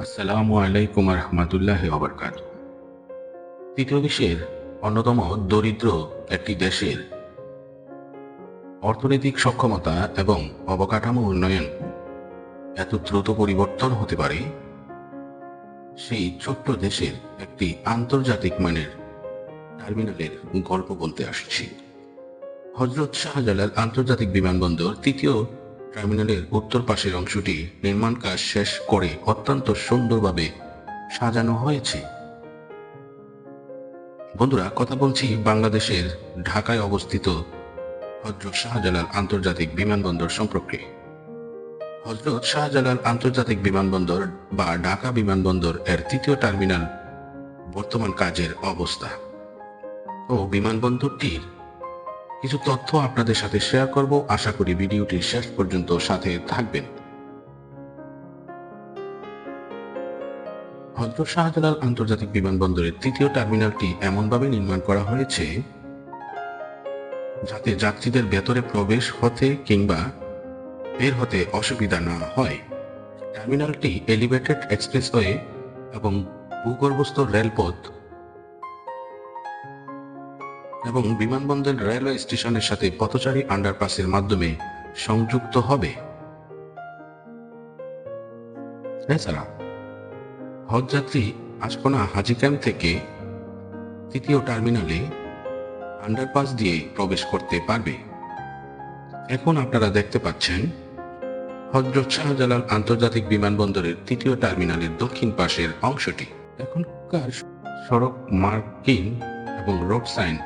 আসসালামু আলাইকুম রহমতুল্লাহ অবরকাত তৃতীয় বিশ্বের অন্যতম দরিদ্র একটি দেশের অর্থনৈতিক সক্ষমতা এবং অবকাঠামো উন্নয়ন এত দ্রুত পরিবর্তন হতে পারে, সেই ছোট্ট দেশের একটি আন্তর্জাতিক মানের টার্মিনালের গল্প বলতে আসছি। হজরত শাহজালাল আন্তর্জাতিক বিমানবন্দর তৃতীয় টার্মিনালের উত্তর পাশের অংশটি নির্মাণ কাজ শেষ করে অত্যন্ত সুন্দরভাবে সাজানো হয়েছে। বন্ধুরা, কথা বলছি বাংলাদেশের ঢাকায় অবস্থিত হজরত শাহজালাল আন্তর্জাতিক বিমানবন্দর সম্পর্কে। হজরত শাহজালাল আন্তর্জাতিক বিমানবন্দর বা ঢাকা বিমানবন্দর এর তৃতীয় টার্মিনাল বর্তমান কাজের অবস্থা। ও বিমানবন্দরটির কিছু তথ্য আপনাদের সাথে শেয়ার করব। আশা করি ভিডিওটি শেষ পর্যন্ত সাথে থাকবেন। হজরত শাহজালাল আন্তর্জাতিক বিমানবন্দরের তৃতীয় টার্মিনালটি এমনভাবে নির্মাণ করা হয়েছে যাতে যাত্রীদের ভেতরে প্রবেশ হতে কিংবা বের হতে অসুবিধা না হয়। টার্মিনালটি এলিভেটেড এক্সপ্রেসওয়ে এবং ভূগর্ভস্থ রেলপথ এবং বিমানবন্দর রেলওয়ে স্টেশনের সাথে পথচারী আন্ডারপাসের মাধ্যমে সংযুক্ত হবে। এছাড়া, হজযাত্রী আশকোনা হাজি ক্যাম্প থেকে তৃতীয় টার্মিনালে আন্ডারপাস দিয়ে প্রবেশ করতে পারবে। এখন আপনারা দেখতে পাচ্ছেন, হজরত শাহজালাল আন্তর্জাতিক বিমানবন্দরের তৃতীয় টার্মিনালের দক্ষিণ পাশের অংশটি। এখনকার সড়ক মার্কিং এবং রোড সাইন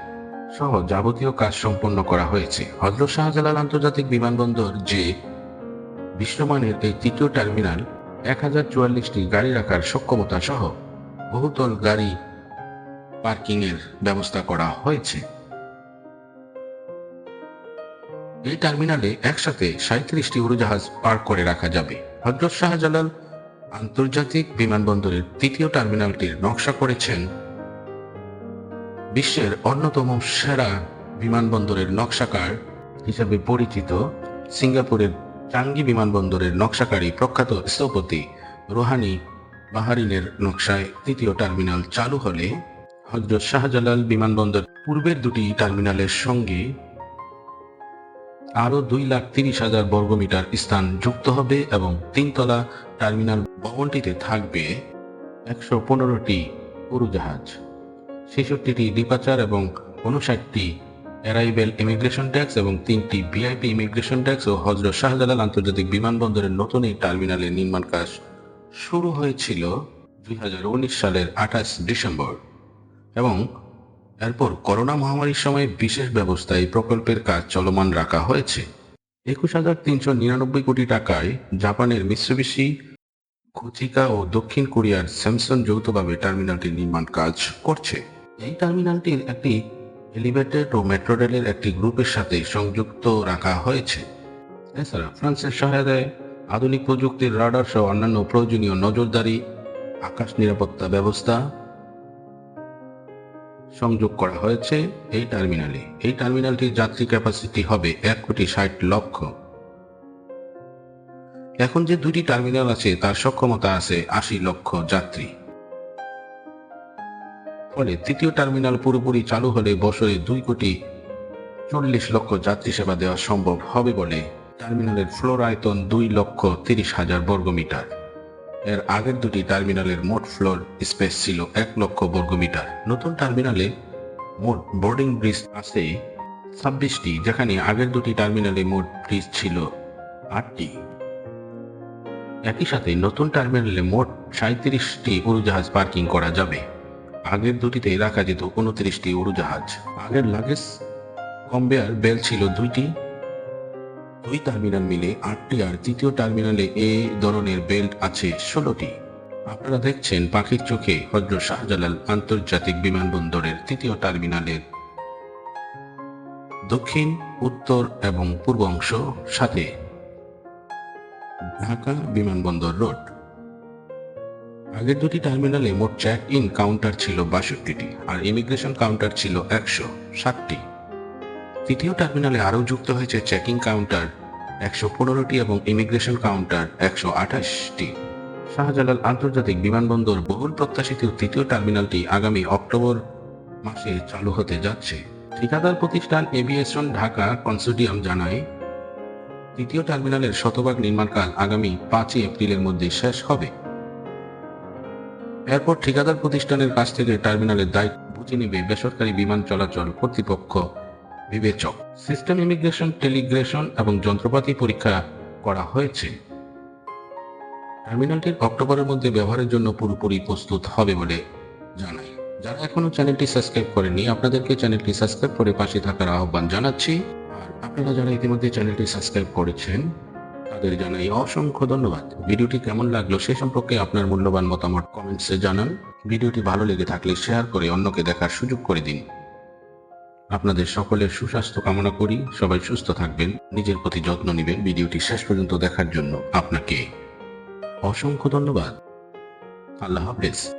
সহ যাবতীয় কাজ সম্পন্ন করা হয়েছে। হজরত শাহজালাল আন্তর্জাতিক বিমানবন্দর যে বিশ্বমানের এই তৃতীয় টার্মিনাল এক হাজার চুয়াল্লিশটি গাড়ি রাখার সক্ষমতা সহ বহুতল গাড়ি পার্কিং এর ব্যবস্থা করা হয়েছে। এই টার্মিনালে একসাথে সাঁত্রিশটি উড়োজাহাজ পার্ক করে রাখা যাবে। হজরত শাহজালাল আন্তর্জাতিক বিমানবন্দরের তৃতীয় টার্মিনালটির নকশা করেছেন বিশ্বের অন্যতম সেরা বিমানবন্দরের নকশাকার হিসেবে পরিচিত সিঙ্গাপুরের চাঙ্গি বিমানবন্দরের নকশাকারী প্রখ্যাত স্থপতি রোহানি বাহারিনের নকশায় তৃতীয় টার্মিনাল চালু হলে হজরত শাহজালাল বিমানবন্দর পূর্বের দুটি টার্মিনালের সঙ্গে আরও দুই লাখ তিরিশ হাজার বর্গমিটার স্থান যুক্ত হবে এবং তিনতলা টার্মিনাল ভবনটিতে থাকবে একশো পনেরোটি উড়োজাহাজ ছেষট্টিটি ডিপাচার এবং উনষাটটি অ্যারাইভেল ইমিগ্রেশন ট্যাক্স এবং তিনটি ভিআইপি ইমিগ্রেশন ট্যাক্স ও হজরত শাহজালাল আন্তর্জাতিক বিমানবন্দরের নতুন এই টার্মিনালের নির্মাণ কাজ শুরু হয়েছিল দুই হাজার উনিশ সালের আঠাশ ডিসেম্বর। এবং এরপর করোনা মহামারীর সময় বিশেষ ব্যবস্থায় প্রকল্পের কাজ চলমান রাখা হয়েছে। একুশ হাজার তিনশো নিরানব্বই কোটি টাকায় জাপানের মিশ্রবিশি কুচিকা ও দক্ষিণ কোরিয়ার স্যামসং যৌথভাবে টার্মিনালটির নির্মাণ কাজ করছে। এই টার্মিনালটির একটি এলিভেটেড ও মেট্রো রেলের একটি গ্রুপের সাথে সংযুক্ত রাখা হয়েছে। এছাড়া ফ্রান্সের সহায়তায় আধুনিক প্রযুক্তির রাডার সহ অন্যান্য প্রয়োজনীয় নজরদারি, আকাশ নিরাপত্তা ব্যবস্থা সংযোগ করা হয়েছে এই টার্মিনালে। এই টার্মিনালটির যাত্রী ক্যাপাসিটি হবে এক কোটি ষাট লক্ষ। এখন যে দুটি টার্মিনাল আছে, তার সক্ষমতা আছে আশি লক্ষ যাত্রী। ফলে তৃতীয় টার্মিনাল পুরোপুরি চালু হলে বছরে দুই কোটি চল্লিশ লক্ষ যাত্রী সেবা দেওয়া সম্ভব হবে বলে টার্মিনালের ফ্লোর আয়তন দুই লক্ষ তিরিশ হাজার বর্গমিটার এর আগের দুটি টার্মিনালের মোট ফ্লোর স্পেস ছিল এক লক্ষ বর্গমিটার নতুন টার্মিনালে মোট বোর্ডিং ব্রিজ আছে ছাব্বিশটি, যেখানে আগের দুটি টার্মিনালে মোট ব্রিজ ছিল আটটি। একই সাথে নতুন টার্মিনালে মোট সাঁত্রিশটি উড়োজাহাজ পার্কিং করা যাবে। আগের দুটিতে রাখা যেত উনত্রিশটি উড়োজাহাজ। আগের লাগেজ, কম্বেয়ার বেল ছিল দুইটি। দুই টার্মিনাল মিলে আটটি আর তৃতীয় টার্মিনালে এ ধরনের বেল্ট আছে ষোলোটি। আপনারা দেখছেন পাখির চোখে হজরত শাহজালাল আন্তর্জাতিক বিমানবন্দরের তৃতীয় টার্মিনালের দক্ষিণ, উত্তর এবং পূর্ব অংশ সাথে। ঢাকা বিমানবন্দর রোড। আগের দুটি টার্মিনালে মোট চেক ইন কাউন্টার ছিল বাষট্টিটি আর ইমিগ্রেশন কাউন্টার ছিল একশো ষাটটি। তৃতীয় টার্মিনালে আরও যুক্ত হয়েছে চেকিং কাউন্টার একশো পনেরোটি এবং ইমিগ্রেশন কাউন্টার একশো আঠাশটি। শাহজালাল আন্তর্জাতিক বিমানবন্দর বহুল প্রত্যাশিত তৃতীয় টার্মিনালটি আগামী অক্টোবর মাসে চালু হতে যাচ্ছে। ঠিকাদার প্রতিষ্ঠান এভিয়েশন ঢাকা কনসোর্টিয়াম জানায়, তৃতীয় টার্মিনালের শতভাগ নির্মাণকাল আগামী পাঁচই এপ্রিলের মধ্যে শেষ হবে। এরপর ঠিকাদার প্রতিষ্ঠানের কাছ থেকে টার্মিনালের দায়িত্ব বুঝে নেবে বেসরকারি বিমান চলাচল কর্তৃপক্ষ। বিবেচক। সিস্টেম ইমিগ্রেশন, টেলিগ্রেশন এবং যন্ত্রপাতি পরীক্ষা করা হয়েছে। টার্মিনালটির অক্টোবরের মধ্যে ব্যবহারের জন্য পুরোপুরি প্রস্তুত হবে বলে জানাই। যারা এখনও চ্যানেলটি সাবস্ক্রাইব করেনি আপনাদেরকে চ্যানেলটি সাবস্ক্রাইব করে পাশে থাকার আহ্বান জানাচ্ছি। আর আপনারা যারা ইতিমধ্যে চ্যানেলটি সাবস্ক্রাইব করেছেন তাদের জানাই অসংখ্য ধন্যবাদ। ভিডিওটি কেমন লাগল সে সম্পর্কে আপনার মূল্যবান মতামত কমেন্টসে জানান। ভিডিওটি ভালো লেগে থাকলে শেয়ার করে অন্যকে দেখার সুযোগ করে দিন। আপনাদের সকলের সুস্বাস্থ্য কামনা করি। সবাই সুস্থ থাকবেন, নিজের প্রতি যত্ন নেবেন ভিডিওটি শেষ পর্যন্ত দেখার জন্য আপনাকে। অসংখ্য ধন্যবাদ। আল্লাহ হাফেজ।